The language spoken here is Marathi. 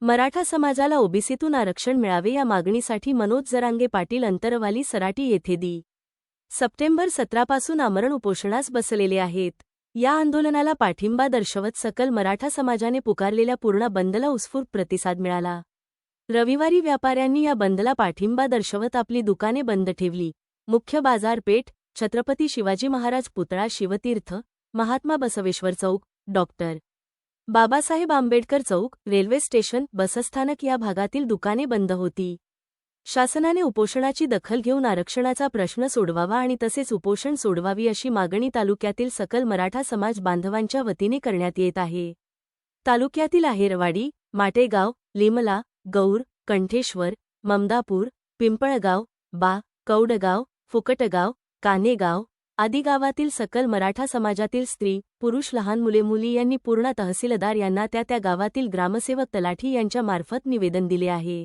मराठा समाजाला ओबीसीतून आरक्षण मिळावे या मागणीसाठी मनोज जरांगे पाटील अंतरवाली सराटी येथे दी. सप्टेंबर सतरापासून आमरण उपोषणास बसलेले आहेत. या आंदोलनाला पाठिंबा दर्शवत सकल मराठा समाजाने पुकारलेल्या पूर्ण बंदला उत्स्फूर्त प्रतिसाद मिळाला. रविवारी व्यापाऱ्यांनी या बंदला पाठिंबा दर्शवत आपली दुकाने बंद ठेवली. मुख्य बाजारपेठ छत्रपती शिवाजी महाराज पुतळा शिवतीर्थ महात्मा बसवेश्वर चौक डॉक्टर. बाबासाहेब आंबेडकर चौक रेल्वे स्टेशन बसस्थानक या भागातील दुकाने बंद होती. शासनाने उपोषणाची दखल घेऊन आरक्षणाचा प्रश्न सोडवावा आणि तसेच उपोषण सोडवावी अशी मागणी तालुक्यातील सकल मराठा समाज बांधवांच्या वतीने करण्यात येत आहे. तालुक्यातील आहेरवाडी माटेगाव लिमला गौर कंठेश्वर ममदापूर पिंपळगाव बा कौडगाव फुकटगाव कानेगाव आदी गावातील सकल मराठा समाजातील स्त्री पुरुष लहान मुले मुली यांनी पूर्ण तहसीलदार यांना त्या त्या गावातील ग्रामसेवक तलाठी यांच्या मार्फत निवेदन दिले आहे.